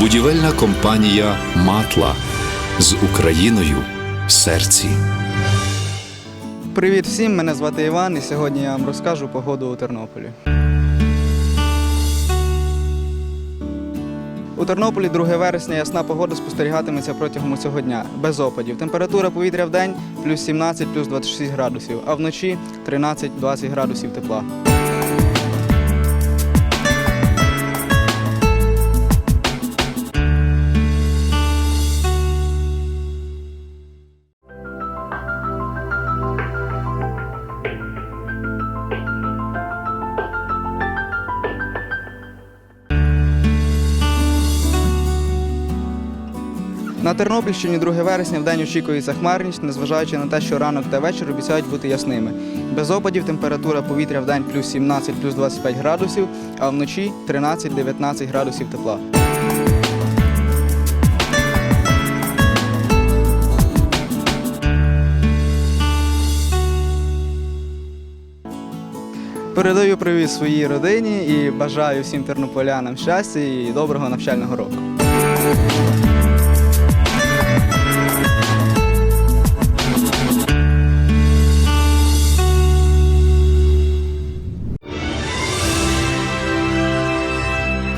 Будівельна компанія Матла з Україною в серці. Привіт всім! Мене звати Іван, і сьогодні я вам розкажу погоду у Тернополі. У Тернополі 2 вересня ясна погода спостерігатиметься протягом цього дня, без опадів. Температура повітря в день плюс 17, плюс 26 градусів, а вночі 13-20 градусів тепла. На Тернопільщині 2 вересня в день очікується хмарність, незважаючи на те, що ранок та вечір обіцяють бути ясними. Без опадів температура повітря в день плюс 17, плюс 25 градусів, а вночі 13-19 градусів тепла. Передаю привіт своїй родині і бажаю всім тернополянам щастя і доброго навчального року.